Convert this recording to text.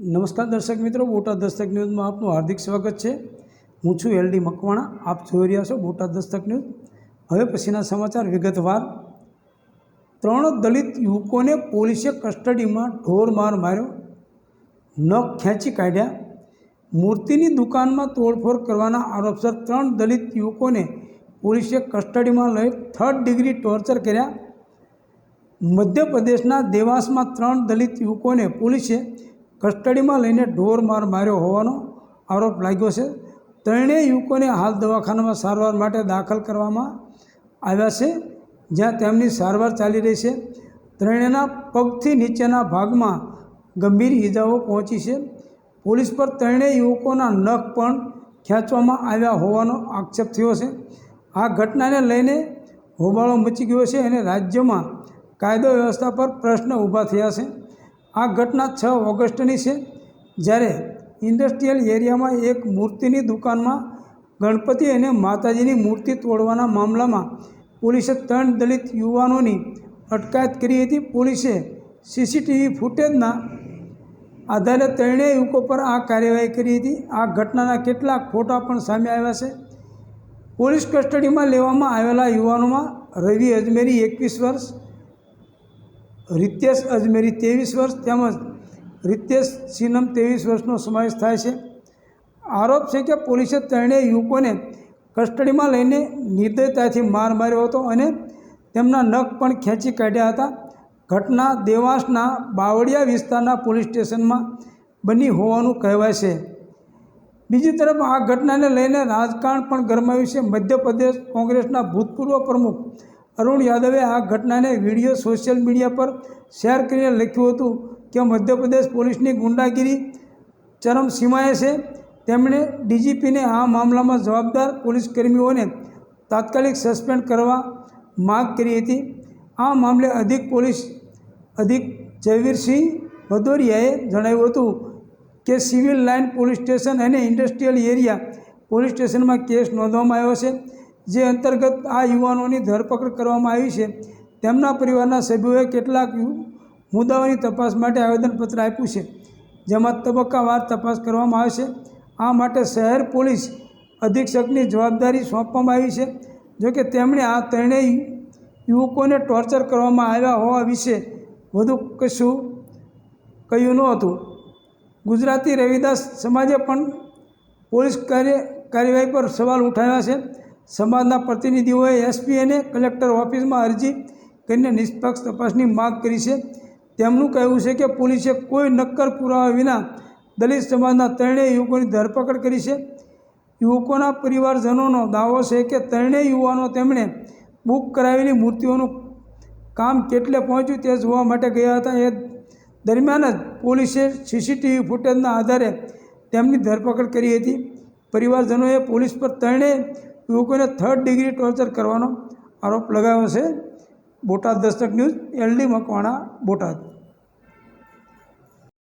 નમસ્કાર દર્શક મિત્રો, બોટાદ દસ્તક ન્યૂઝમાં આપનું હાર્દિક સ્વાગત છે. હું છું એલડી મકવાણા, આપ જોઈ રહ્યા છો બોટાદ દસ્તક ન્યૂઝ. હવે પછીના સમાચાર વિગતવાર. ત્રણ દલિત યુવકોને પોલીસે કસ્ટડીમાં ઢોર માર માર્યો. નખ ખેંચી કાઢ્યા. મૂર્તિની દુકાનમાં તોડફોડ કરવાના આરોપસર ત્રણ દલિત યુવકોને પોલીસે કસ્ટડીમાં લઈ થર્ડ ડિગ્રી ટોર્ચર કર્યા. મધ્યપ્રદેશના દેવાસમાં ત્રણ દલિત યુવકોને પોલીસે કસ્ટડીમાં લઈને ઢોર માર માર્યો હોવાનો આરોપ લાગ્યો છે. ત્રણેય યુવકોને હાલ દવાખાનામાં સારવાર માટે દાખલ કરવામાં આવ્યા છે, જ્યાં તેમની સારવાર ચાલી રહી છે. ત્રણેયના પગથી નીચેના ભાગમાં ગંભીર ઈજાઓ પહોંચી છે. પોલીસ પર ત્રણેય યુવકોના નખ પણ ખેંચવામાં આવ્યા હોવાનો આક્ષેપ થયો છે. આ ઘટનાને લઈને હોબાળો મચી ગયો છે અને રાજ્યમાં કાયદો વ્યવસ્થા પર પ્રશ્ન ઊભા થયા છે. આ ઘટના છ ઓગસ્ટની છે, જ્યારે ઇન્ડસ્ટ્રીયલ એરિયામાં એક મૂર્તિની દુકાનમાં ગણપતિ અને માતાજીની મૂર્તિ તોડવાના મામલામાં પોલીસે ત્રણ દલિત યુવાનોની અટકાયત કરી હતી. પોલીસે સીસીટીવી ફૂટેજના આધારે ત્રણેય યુવકો પર આ કાર્યવાહી કરી હતી. આ ઘટનાના કેટલાક ફોટા પણ સામે આવ્યા છે. પોલીસ કસ્ટડીમાં લેવામાં આવેલા યુવાનોમાં રવિ અજમેરી એકવીસ વર્ષ રિતેશ અજમેરી ત્રેવીસ વર્ષ તેમજ રિતેશ સિનમ ત્રેવીસ વર્ષનો સમાવેશ થાય છે. આરોપ છે કે પોલીસે ત્રણેય યુવકોને કસ્ટડીમાં લઈને નિર્દયતાથી માર માર્યો હતો અને તેમના નખ પણ ખેંચી કાઢ્યા હતા. ઘટના દેવાસના બાવળિયા વિસ્તારના પોલીસ સ્ટેશનમાં બની હોવાનું કહેવાય છે. બીજી તરફ આ ઘટનાને લઈને રાજકારણ પણ ગરમાયું છે. મધ્યપ્રદેશ કોંગ્રેસના ભૂતપૂર્વ પ્રમુખ અરુણ યાદવે આ ઘટનાને વીડિયો સોશિયલ મીડિયા પર શેર કરીને લખ્યું હતું કે મધ્યપ્રદેશ પોલીસની ગુંડાગીરી ચરમસીમાએ છે. તેમણે ડીજીપીને આ મામલામાં જવાબદાર પોલીસ કર્મીઓને તાત્કાલિક સસ્પેન્ડ કરવા માગ કરી હતી. આ મામલે અધિક પોલીસ અધિક જયવીરસિંહ ભદોરિયાએ જણાવ્યું હતું કે સિવિલ લાઇન પોલીસ સ્ટેશન અને ઇન્ડસ્ટ્રીયલ એરિયા પોલીસ સ્ટેશનમાં કેસ નોંધવામાં આવ્યો છે. જે અંતર્ગત આ યુવાનોની ધરપકડ કરવામાં આવી છે, તેમના પરિવારના સભ્યોએ કેટલાક મુદ્દાઓની તપાસ માટે આવેદનપત્ર આપ્યું છે, જેમાં તબક્કાવાર તપાસ કરવામાં આવશે આ માટે શહેર પોલીસ અધિક્ષકની જવાબદારી સોંપવામાં આવી છે જોકે તેમણે આ ત્રણેય યુવકોને ટોર્ચર કરવામાં આવ્યા હોવા વિશે વધુ કશું કહ્યું નહોતું ગુજરાતી રવિદાસ સમાજે પણ પોલીસ કાર્ય, કાર્યવાહી પર સવાલ ઉઠાવ્યા છે. સમાજના પ્રતિનિધિઓએ એસપી અને કલેક્ટર ઓફિસમાં અરજી કરીને નિષ્પક્ષ તપાસની માગ કરી છે. તેમનું કહેવું છે કે પોલીસે કોઈ નક્કર પુરાવા વિના દલિત સમાજના ત્રણેય યુવકોની ધરપકડ કરી છે. યુવકોના પરિવારજનોનો દાવો છે કે ત્રણેય યુવાનો તેમણે બુક કરાવેલી મૂર્તિઓનું કામ કેટલે પહોંચ્યું તે જોવા માટે ગયા હતા. એ દરમિયાન જ પોલીસે સીસીટીવી ફૂટેજના આધારે તેમની ધરપકડ કરી હતી. પરિવારજનોએ પોલીસ પર ત્રણેય યુવકોને થર્ડ ડિગ્રી ટોર્ચર કરવાનો આરોપ લગાવ્યો છે Botad Dastak news L D Makwana Botad.